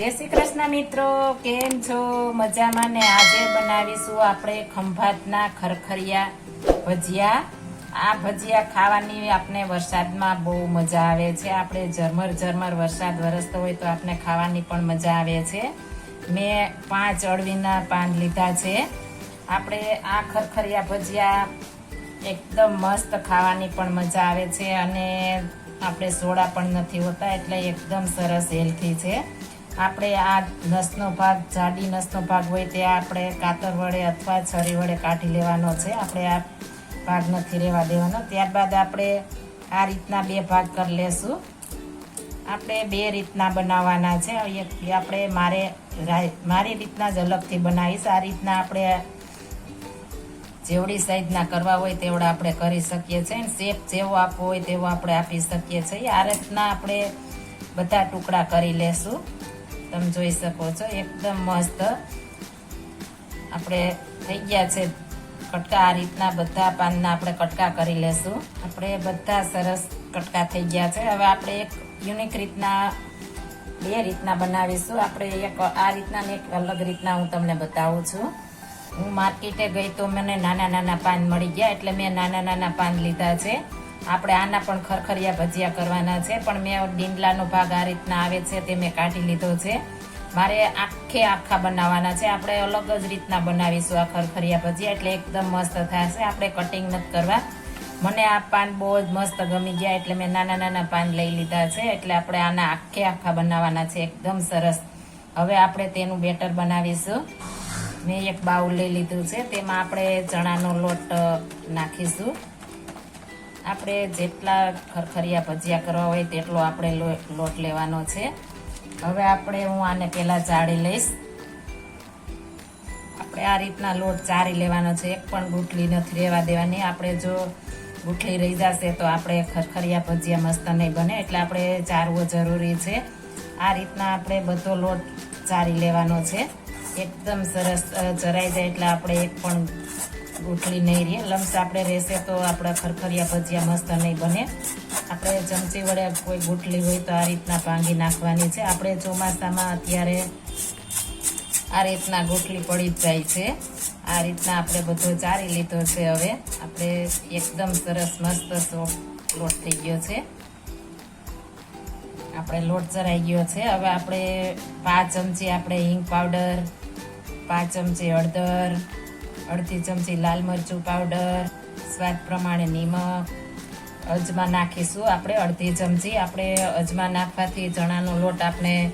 જય શ્રી કૃષ્ણ મિત્રો, કેમ છો? મજામાં ને આજે બનાવીશું આપણે ખંભાતના ખરખરિયા ભજીયા. આ ભજીયા ખાવાની આપણે વરસાદમાં બહુ મજા આવે છે. આપણે ઝરમર ઝરમર વરસાદ વરસતો હોય તો આપણે ખાવાની પણ મજા આવે છે. મેં પાંચ અળવીના પાન લીધા છે. આપણે આ ખરખરિયા ભજીયા એકદમ મસ્ત ખાવાની પણ મજા આવે છે અને આપણે સોડા પણ નથી હોતા એટલે એકદમ સરસ હેલ્થી છે. આપણે આ નસનો ભાગ, જાડી નસનો ભાગ હોય તે આપણે કાતર વડે અથવા છરી વડે કાઢી લેવાનો છે. આપણે આ ભાગ નથી રહેવા દેવાનો. ત્યારબાદ આપણે આ રીતના બે ભાગ કરી લેશું. આપણે બે રીતના બનાવવાના છે. એક આપણે મારે મારી રીતના જ અલગથી બનાવીશ. આ રીતના આપણે જેવડી સાઈઝના કરવા હોય તેવડા આપણે કરી શકીએ છીએ. અને શેપ જેવો આપવો હોય તેવો આપણે આપી શકીએ છીએ. આ રીતના આપણે બધા ટુકડા કરી લેશું. તમે જોઈ શકો છો, એકદમ મસ્ત. આપણે થઈ ગયા છે કટકા આ રીતના, બધા પાનના આપણે કટકા કરી લેશું. આપણે બધા સરસ કટકા થઈ ગયા છે. હવે આપણે એક યુનિક રીતના, બે રીતના બનાવીશું. આપણે એક આ રીતના ને એક અલગ રીતના હું તમને બતાવું છું. હું માર્કેટે ગઈ તો મને નાના નાના પાન મળી ગયા, એટલે મેં નાના નાના પાન લીધા છે. આપણે આના પણ ખરખરિયા ભજીયા કરવાના છે, પણ મેં ડીંડલાનો ભાગ આ રીતના આવે છે તે મેં કાઢી લીધો છે. મારે આખે આખા બનાવવાના છે, આપણે અલગ જ રીતના બનાવીશું આ ખરખરિયા ભજીયા, એટલે એકદમ મસ્ત થશે, આપણે કટિંગ નથી કરવા. મને આ પાન બહુ જ મસ્ત ગમી ગયા, એટલે મેં નાના નાના પાન લઈ લીધા છે, એટલે આપણે આના આખે આખા બનાવવાના છે, એકદમ સરસ. હવે આપણે તેનું બેટર બનાવીશું. મેં એક બાઉલ લઈ લીધું છે, તેમાં આપણે ચણાનો લોટ નાખીશું. આપણે જેટલા ખરખરિયા ભજીયા કરવા હોય તેટલો આપણે લોટ લેવાનો છે. હવે આપણે હું આને પહેલાં ચાળી લઈશ. આપણે આ રીતના લોટ ચારી લેવાનો છે. એક પણ ગુટલી નથી રહેવા દેવાની. આપણે જો ગુટલી રહી જશે તો આપણે ખરખરિયા ભજીયા મસ્ત નહીં બને. એટલે આપણે ચારવો જરૂરી છે. આ રીતના આપણે બધો લોટ ચારી લેવાનો છે. એકદમ સરસ ચરાઈ જાય એટલે આપણે એક પણ ગુટલી નહીં રહે. લમ્સ આપણે રહેશે તો આપણા ખરખરિયા ભજીયા મસ્ત નહીં બને. આપણે ચમચી વડે કોઈ ગુટલી હોય તો આ રીતના ભાંગી નાખવાની છે. આપણે ચોમાસામાં અત્યારે આ રીતના ગોટલી પડી જ જાય છે. આ રીતના આપણે બધો ચારી લીધો છે હવે. આપણે એકદમ સરસ મસ્ત સોફ્ટ લોટ થઈ ગયો છે. આપણે લોટ ચરાઈ ગયો છે. હવે આપણે પાંચ ચમચી આપણે હિંગ પાવડર, પાંચ ચમચી હળદર અડધી ચમચી લાલ મરચું પાવડર સ્વાદ પ્રમાણે નિમક, અજમા નાખીશું. આપણે અડધી ચમચી આપણે અજમા નાખવાથી ચણાનો લોટ આપણે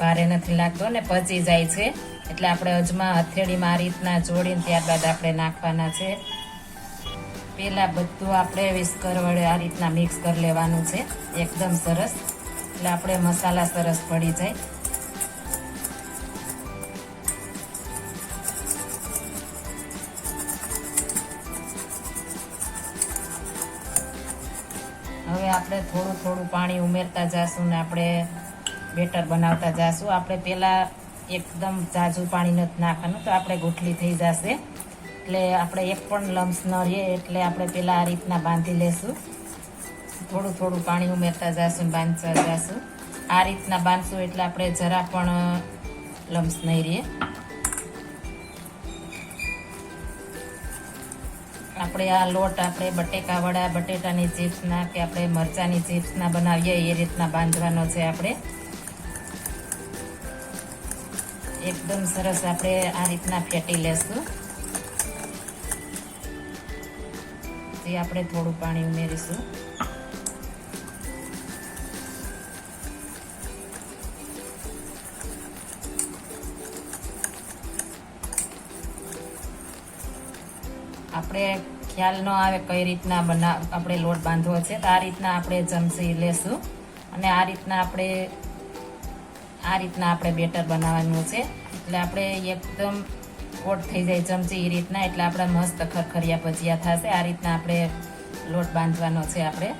ભારે નથી લાગતો ને પચી જાય છે. એટલે આપણે અજમા હથેળીમાં આ રીતના જોડીને ત્યારબાદ આપણે નાખવાના છે. પહેલાં બધું આપણે વિસ્કર વડે આ રીતના મિક્સ કરી લેવાનું છે. એકદમ સરસ. એટલે આપણે મસાલા સરસ પડી જાય. હવે આપણે થોડું થોડું પાણી ઉમેરતા જાશું ને આપણે બેટર બનાવતા જાશું. આપણે પહેલાં એકદમ ઝાઝું પાણી નથી નાખવાનું તો આપણે ગોઠલી થઈ જશે. એટલે આપણે એક પણ લમ્સ ન રહીએ એટલે આપણે પહેલાં આ રીતના બાંધી લેશું. થોડું થોડું પાણી ઉમેરતા જાશું બાંધતા જાશું. આ રીતના બાંધશું એટલે આપણે જરા પણ લમ્સ નહીં રહીએ આપણે આ લોટ, આપણે બટેકા વડા બટેટાની ચિપ્સના કે આપણે મરચાંની ચિપ્સના બનાવીએ, એ રીતના બાંધવાનો છે આપણે. એકદમ સરસ આપણે આ રીતના ફેટી લેશું. જે આપણે થોડું પાણી ઉમેરીશું. આપણે ખ્યાલ ન આવે કઈ રીતના બના, આપણે લોટ બાંધવો છે, તો આ રીતના આપણે ચમચી લેશું. અને આ રીતના આપણે, આ રીતના આપણે બેટર બનાવવાનું છે. એટલે આપણે એકદમ કોટ થઈ જાય ચમચી એ રીતના, એટલે આપણા મસ્ત ખરખરિયા ભજીયા થશે. આ રીતના આપણે લોટ બાંધવાનો છે આપણે.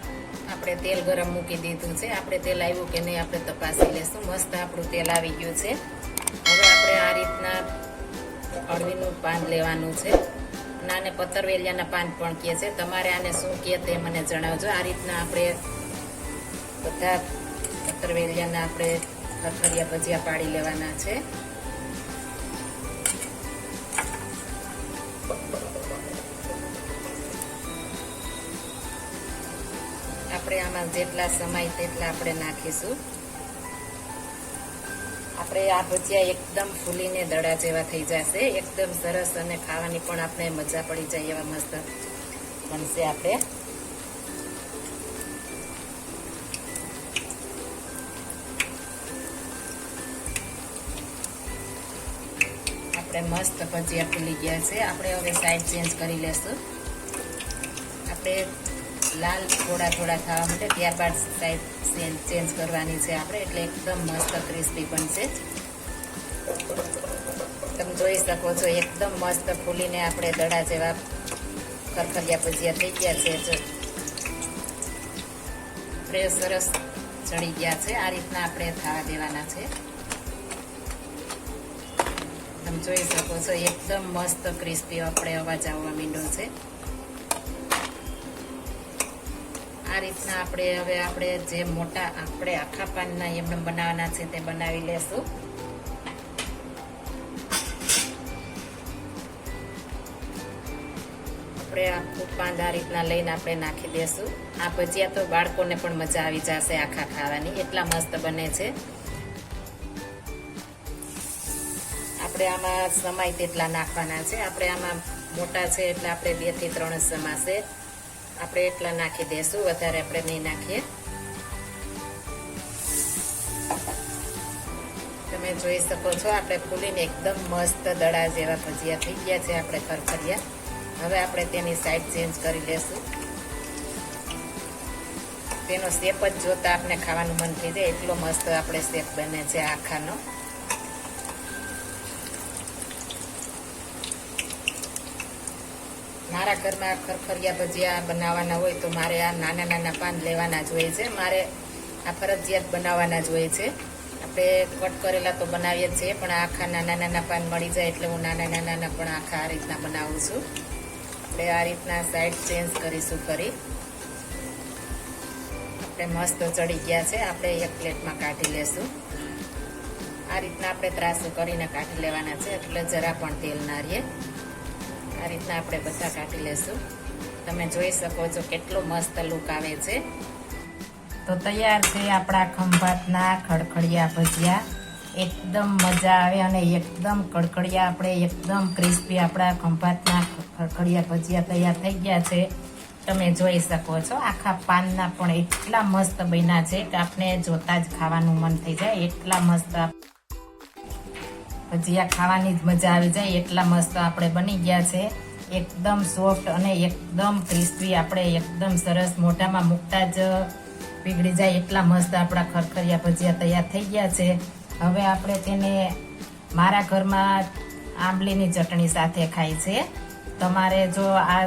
આપણે તેલ ગરમ મૂકી દીધું છે. આપણે તેલ આવ્યું કે નહીં આપણે તપાસી લેશું. મસ્ત આપણું તેલ આવી ગયું છે. હવે આપણે આ રીતના અળવીનું પાન લેવાનું છે. અને આને પતરવેલિયાના પાન પણ કહે છે. તમારે આને શું કહે તે મને જણાવજો. આ રીતના આપણે બધા પતરવેલિયાના આપણે ખખરિયા ભજીયા પાડી લેવાના છે. આપણે આમાં જેટલા સમય તેટલા આપણે નાખીશું. આપણે આ ભજીયા એકદમ ફૂલીને દડા જેવા થઈ જશે. એકદમ સરસ અને ખાવાની પણ આપણે મજા પડી જાય એવા મસ્ત બનશે આપણે. આપણે મસ્ત ભજીયા ફૂલી ગયા છે. આપણે હવે સાઈડ ચેન્જ કરી લેશું. આપણે લાલ થોડા થોડા ખાવા માટે ત્યારબાદ સાઈડ ચેન્જ કરવાની છે આપણે, એટલે એકદમ મસ્ત ક્રિસ્પી બનશે તમે જોઈ શકો છો, એકદમ મસ્ત ફૂલીને આપણે દડા જેવા ખરખરિયા ભજીયા થઈ ગયા છે. આપણે સરસ ચડી ગયા છે, આ રીતના આપણે થવા દેવાના છે. તમે જોઈ શકો છો, એકદમ મસ્ત ક્રિસ્પી આપણે અવાજ આવવા માંડ્યો છે. આ રીતના આપણે હવે આપણે જે મોટા આપણે આખા પાનના એમને બનાવવાના છે તે બનાવી લેશું. આપણે આખું પાન આ રીતના લઈને આપણે નાખી દેશું. આ ભજીયા તો બાળકોને પણ મજા આવી જશે આખા ખાવાની. એટલા મસ્ત બને છે. આપણે આમાં સમાય તેટલા નાખવાના છે. આપણે આમાં મોટા છે એટલે આપણે બેથી ત્રણ સમાશે. આપણે એટલા નાખી દઈશું વધારે આપણે નહીં નાખીએ. તમે જોઈ શકો છો, આપણે ફૂલીને એકદમ મસ્ત દડા જેવા ભજીયા થઈ ગયા છે આપણે ખરખરિયા હવે આપણે તેની સાઈડ ચેન્જ કરી લેશું. તેનો શેપ જ જોતા આપણે ખાવાનું મન થઈ જાય, એટલો મસ્ત આપણે શેપ બને છે આખાનો. મારા ઘરમાં ખરખરિયા ભજીયા બનાવવાના હોય તો મારે આ નાના નાના પાન લેવાના જ હોય છે. મારે આ ફરજિયાત બનાવવાના જ હોય છે. આપણે કટ કરેલા તો બનાવીએ જ છીએ, પણ આખા નાના નાના પાન મળી જાય એટલે હું નાના નાના પણ આખા આ રીતના બનાવું છું. આપણે આ રીતના સાઈડ ચેન્જ કરીશું કરી આપણે મસ્ત ચડી ગયા છે. આપણે એક પ્લેટમાં કાઢી લેશું. આ રીતના આપણે ત્રાસું કરીને કાઢી લેવાના છે. એટલે જરા પણ તેલ ના રહીએ આ રીતના આપણે બધા કાઢી લેશું. તમે જોઈ શકો છો કેટલો મસ્ત લુક આવે છે. તો તૈયાર છે આપણા ખંભાતના ખડખડિયા ભજીયા. એકદમ મજા આવે અને એકદમ કડકડિયા આપણે એકદમ ક્રિસ્પી આપણા ખંભાતના ખડખડિયા ભજીયા તૈયાર થઈ ગયા છે. તમે જોઈ શકો છો આખા પાનના પણ એટલા મસ્ત બન્યા છે કે આપણે જોતા જ ખાવાનું મન થઈ જાય. એટલા મસ્ત ભજીયા ખાવાની જ મજા આવી જાય. એટલા મસ્ત આપણે બની ગયા છે. એકદમ સોફ્ટ અને એકદમ ક્રિસ્પી આપણે એકદમ સરસ મોઢામાં મૂકતા જ પીગળી જાય. એટલા મસ્ત આપણા ખરખરિયા ભજીયા તૈયાર થઈ ગયા છે. હવે આપણે તેને મારા ઘરમાં આંબલીની ચટણી સાથે ખાય છે. તમારે જો આ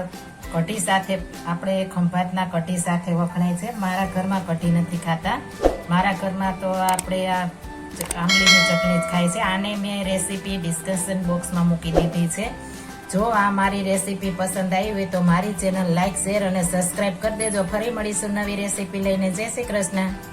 કઢી સાથે આપણે ખંભાતના કઢી સાથે વખણાય છે. મારા ઘરમાં કઢી નથી ખાતા. મારા ઘરમાં તો આપણે આ આંબલીની ચટણી જ ખાય છે. આને મેં રેસીપી ડિસ્કશન બોક્સમાં મૂકી દીધી છે. જો આ મારી રેસીપી પસંદ આવી હોય તો મારી ચેનલ લાઇક શેર અને સબસ્ક્રાઇબ કરી દેજો. ફરી મળીશું નવી રેસીપી લઈને. જય શ્રી કૃષ્ણ.